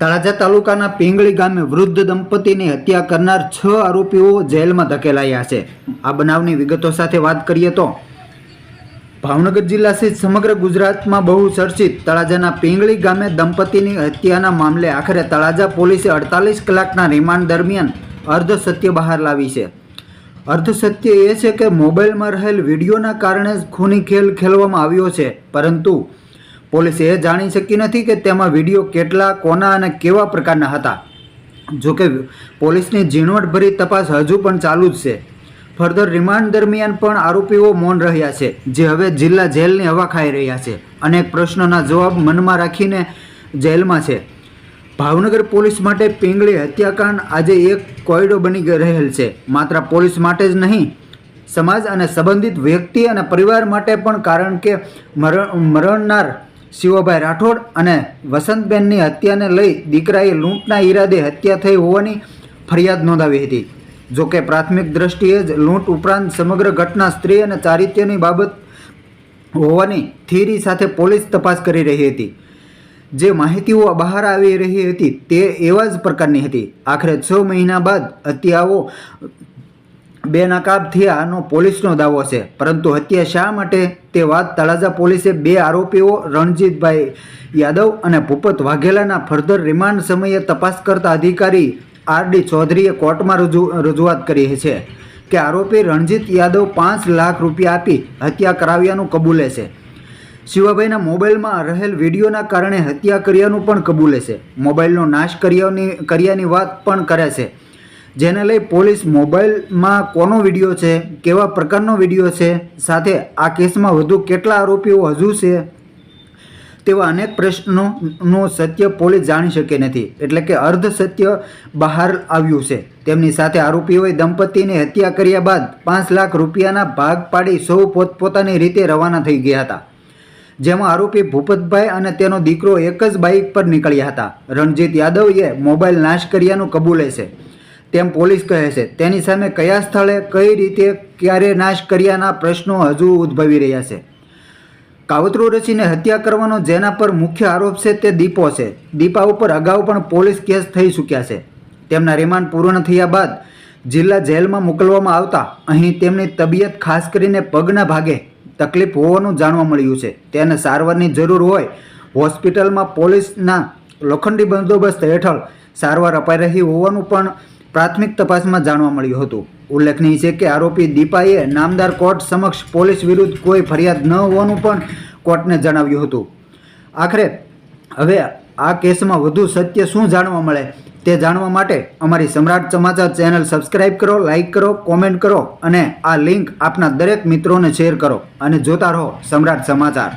તળાજા તાલુકાના પિંગળી ગામે વૃદ્ધ દંપતીની હત્યા કરનાર છ આરોપીઓ જેલમાં ધકેલાયા છે. આ બનાવની વિગતો સાથે વાત કરીએ તો, ભાવનગર જિલ્લા સહિત સમગ્ર ગુજરાતમાં બહુ ચર્ચિત તળાજાના પિંગળી ગામે દંપતીની હત્યાના મામલે આખરે તળાજા પોલીસે અડતાલીસ કલાકના રિમાન્ડ દરમિયાન અર્ધ સત્ય બહાર લાવી છે. અર્ધ સત્ય એ છે કે મોબાઈલમાં રહેલ વિડીયોના કારણે ખૂની ખેલ ખેલવામાં આવ્યો છે, પરંતુ પોલીસે એ જાણી શકી નથી કે તેમાં વીડિયો કેટલા, કોના અને કેવા પ્રકારના હતા. જોકે પોલીસની ઝીણવટભરી તપાસ હજુ પણ ચાલુ જ છે. ફર્ધર રિમાન્ડ દરમિયાન પણ આરોપીઓ મૌન રહ્યા છે, જે હવે જિલ્લા જેલની હવા ખાઈ રહ્યા છે અનેક પ્રશ્નોના જવાબ મનમાં રાખીને જેલમાં છે. ભાવનગર પોલીસ માટે પિંગળી હત્યાકાંડ આજે એક કોયડો બની રહેલ છે. માત્ર પોલીસ માટે જ નહીં, સમાજ અને સંબંધિત વ્યક્તિ અને પરિવાર માટે પણ કારણ કે મરણ, મરણનાર શિવભાઈ રાઠોડ અને વસંતબેનની હત્યાને લઈ દીકરાએ લૂંટના ઈરાદે હત્યા થઈ હોવાની ફરિયાદ નોંધાવી હતી. જોકે પ્રાથમિક દ્રષ્ટિએ જ લૂંટ ઉપરાંત સમગ્ર ઘટના સ્ત્રી અને ચારિત્યની બાબત હોવાની થિયરી સાથે પોલીસ તપાસ કરી રહી હતી. જે માહિતીઓ બહાર આવી રહી હતી તે એવા જ પ્રકારની હતી. આખરે છ મહિના બાદ હત્યાઓ બેનકાબ થયાનો પોલીસનો દાવો છે. પરંતુ હત્યા શા માટે? તે વાત તળાજા પોલીસે બે આરોપીઓ, રણજીતભાઈ યાદવ અને ભૂપત વાઘેલાના ફર્ધર રિમાન્ડ સમયે તપાસ કરતા અધિકારી આર ડી ચૌધરીએ કોર્ટમાં રજૂ, રજૂઆત કરી છે કે આરોપી રણજીત યાદવ પાંચ લાખ રૂપિયા આપી હત્યા કરાવ્યાનું કબૂલે છે. શિવાભાઈના મોબાઈલમાં રહેલ વિડીયોના કારણે હત્યા કર્યાનું પણ કબૂલે છે. મોબાઈલનો નાશ કર્યાની કર્યાની વાત પણ કરે છે. જેને લઈ પોલીસ મોબાઈલમાં કોનો વીડિયો છે, કેવા પ્રકારનો વીડિયો છે, સાથે આ કેસમાં વધુ કેટલા આરોપીઓ હજુ છે તેવા અનેક પ્રશ્નોનું સત્ય પોલીસ જાણી શકે નથી. એટલે કે અર્ધ સત્ય બહાર આવ્યું છે. તેમની સાથે આરોપીઓએ દંપતીની હત્યા કર્યા બાદ પાંચ લાખ રૂપિયાના ભાગ પાડી સૌ પોતપોતાની રીતે રવાના થઈ ગયા હતા. જેમાં આરોપી ભૂપતભાઈ અને તેનો દીકરો એક જ બાઇક પર નીકળ્યા હતા. રણજીત યાદવે મોબાઈલ નાશ કર્યાનું કબૂલે છે. તેમ પોલીસ કહે છે. તેની સામે કયા સ્થળે કઈ રીતે ક્યારે નાશ કર્યાના પ્રશ્નો હજુ ઉદ્ભવી રહ્યા છે. કાવતરું રચીને હત્યા કરવાનો જેના પર મુખ્ય આરોપ છે તે દીપો છે. દીપા ઉપર અગાઉ પણ પોલીસ કેસ થઈ ચૂક્યા છે. તેમના રિમાન્ડ પૂર્ણ થયા બાદ જિલ્લા જેલમાં મોકલવામાં આવતા અહીં તેમની તબિયત ખાસ કરીને પગના ભાગે તકલીફ હોવાનું જાણવા મળ્યું છે. તેને સારવારની જરૂર હોય હોસ્પિટલમાં પોલીસના લોખંડી બંદોબસ્ત હેઠળ સારવાર અપાઈ રહી હોવાનું પણ પ્રાથમિક તપાસમાં જાણવા મળ્યું હતું. ઉલ્લેખનીય છે કે આરોપી દીપાએ નામદાર કોર્ટ સમક્ષ પોલીસ વિરુદ્ધ કોઈ ફરિયાદ ન હોવાનું પણ કોર્ટને જણાવ્યું હતું. આખરે, હવે આ કેસમાં વધુ સત્ય શું જાણવા મળે તે જાણવા માટે અમારી સમ્રાટ સમાચાર ચેનલ સબસ્ક્રાઇબ કરો, લાઇક કરો, કોમેન્ટ કરો અને આ લિંક આપના દરેક મિત્રોને શેર કરો અને જોતા રહો સમ્રાટ સમાચાર.